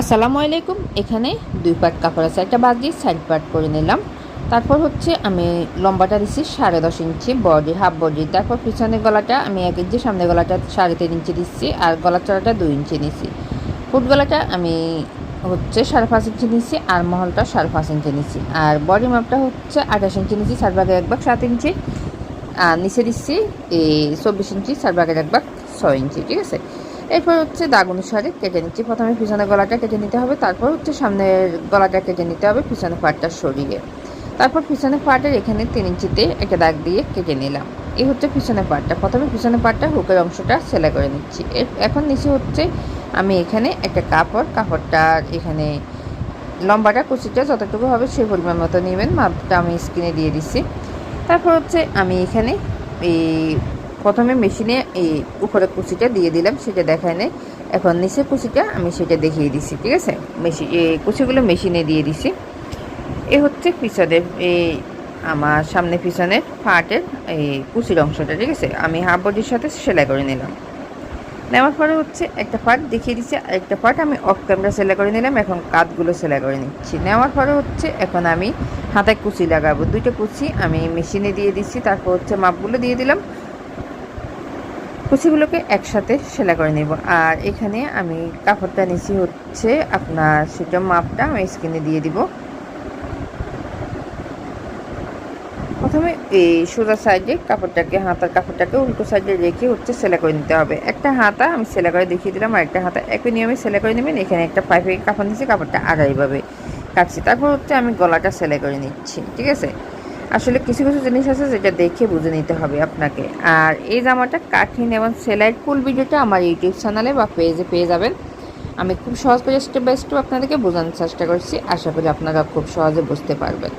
আসসালামু আলাইকুম। এখানে দুই পাট কাপড় আছে, একটা বাদ দিয়ে সাইড পাট করে নিলাম। তারপর হচ্ছে আমি লম্বাটা দিচ্ছি সাড়ে দশ ইঞ্চি বডি হাফ বডি তারপর পিছনে গলাটা আমি এক ইঞ্চি সামনে গলাটা সাড়ে তিন ইঞ্চি দিচ্ছি আর গলার চড়াটা দুই ইঞ্চি নিচ্ছি ফুট গলাটা আমি হচ্ছে সাড়ে পাঁচ ইঞ্চি নিচ্ছি আর মহলটা সাড়ে পাঁচ ইঞ্চি নিচ্ছি আর বডি মাপটা হচ্ছে আঠাশ ইঞ্চি নিচ্ছি সাত ভাগের এক ভাগ সাত ইঞ্চি। আর নিচে দিচ্ছি এই চব্বিশ ইঞ্চি সাত ভাগের এক ভাগ ছয় ইঞ্চি, ঠিক আছে? এরপর হচ্ছে দাগ অনুসারে কেটে নিচ্ছি। প্রথমে পিছনে গলাটা কেটে নিতে হবে, তারপর হচ্ছে সামনের গলাটা কেটে নিতে হবে পিছনে পাটটা সরিয়ে। তারপর পিছনে পাটের এখানে তিন ইঞ্চিতে একটা দাগ দিয়ে কেটে নিলাম। এই হচ্ছে পিছনে পাটটা। প্রথমে পিছনে পাটটা হুকের অংশটা সেলাই করে নিচ্ছি। এখন নিচে হচ্ছে আমি এখানে একটা কাপড়, কাপড়টা এখানে লম্বাটা, কুচিটা যতটুকু হবে সেই পরিমাণ মতো নেবেন। মাপটা আমি স্কিনে দিয়ে দিচ্ছি। তারপর হচ্ছে আমি এখানে এই প্রথমে মেশিনে এই উপরে কুচিটা দিয়ে দিলাম, সেটা দেখায় নেই। এখন নিচে কুচিটা আমি সেটা দেখিয়ে দিছি, ঠিক আছে? মেশিন এই কুচিগুলো মেশিনে দিয়ে দিছি। এ হচ্ছে পিছনের এই আমার সামনে পিছনের পার্টের এই কুচির অংশটা, ঠিক আছে? আমি হাফ বডির সাথে সেলাই করে নিলাম। নেওয়ার পরে হচ্ছে একটা পার্ট দেখিয়ে দিচ্ছি আর একটা পার্ট আমি অফ ক্যামেরা সেলাই করে নিলাম, এখন কাঁধগুলো সেলাই করে নিচ্ছি। নেওয়ার পরে হচ্ছে এখন আমি হাতায় কুচি লাগাবো। দুইটা কুচি আমি মেশিনে দিয়ে দিচ্ছি, তারপর হচ্ছে মাপগুলো দিয়ে দিলাম। কুচিগুলোকে একসাথে সেলাই করে নেব। আর এখানে আমি কাপড়টা নিচ্ছি হচ্ছে আপনার সেটা মাপটা আমি স্কিনে দিয়ে দিব। প্রথমে এই সোজা সাইডে কাপড়টাকে, হাতার কাপড়টাকে উল্টো সাইডে রেখে হচ্ছে সেলাই করে নিতে হবে। একটা হাতা আমি সেলাই করে দেখিয়ে দিলাম, আর একটা হাতা একই নিয়মে সেলাই করে নেবেন। এখানে একটা পাইপে কাপড় নিচ্ছি কাপড়টা আড়াইভাবে কাটছি। তারপর হচ্ছে আমি গলাটা সেলাই করে নিচ্ছি, ঠিক আছে? আসলে কিছু কিছু জিনিস আছে যেটা দেখে বুঝে নিতে হবে আপনাকে। আর এই জামাটা কাঠিন এবং সেলাইয়ের ফুল ভিডিওটা আমার ইউটিউব চ্যানেলে বা পেজে পেয়ে যাবেন। আমি খুব সহজ করে স্টেপ বাই স্টেপ আপনাদেরকে বোঝানোর চেষ্টা করছি। আশা করি আপনারা খুব সহজে বুঝতে পারবেন।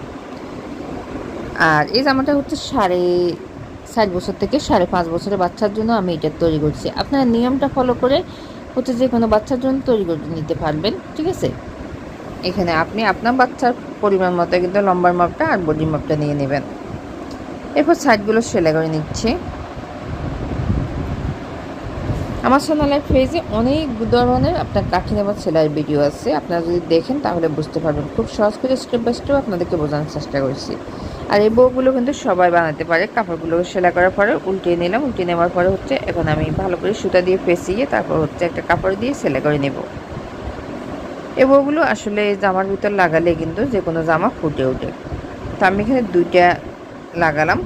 আর এই জামাটা হচ্ছে সাড়ে ষাট বছর থেকে সাড়ে পাঁচ বছরের বাচ্চার জন্য আমি এটা তৈরি করছি। আপনারা নিয়মটা ফলো করে হচ্ছে যে কোনো বাচ্চার জন্য তৈরি করে নিতে পারবেন, ঠিক আছে? এখানে আপনি আপনার বাচ্চার পরিমাণ মতো কিন্তু লম্বার মাপটা আর বডির মাপটা নিয়ে নেবেন। এরপর সাইডগুলো সেলাই করে নিচ্ছি। আমার চ্যানেলের পেজে অনেক ধরনের আপনার কাঠিন এবং সেলাইয়ের ভিডিও আছে। আপনারা যদি দেখেন তাহলে বুঝতে পারবেন। খুব সহজ করে স্টেপ বাই স্টেপ আপনাদেরকে বোঝানোর চেষ্টা করছি। আর এই বউগুলো কিন্তু সবাই বানাতে পারে। কাপড়গুলো সেলাই করার পরে উল্টিয়ে নিলাম। উল্টিয়ে নেওয়ার পরে হচ্ছে এখন আমি ভালো করে সুতা দিয়ে পেঁচিয়ে তারপর হচ্ছে একটা কাপড় দিয়ে সেলাই করে নেব। এই বউগুলো আসলে জামার ভিতর লাগালে কিন্তু যে কোনো জামা ফুটে ওঠে। তো আমি এখানে দুইটা লাগালাম।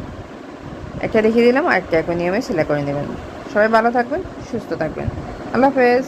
একটা রেখে দিলাম, আর একটা নিয়মে সেলাই করে নেবেন। সবাই ভালো থাকবেন, সুস্থ থাকবেন। আল্লাহ হাফেজ।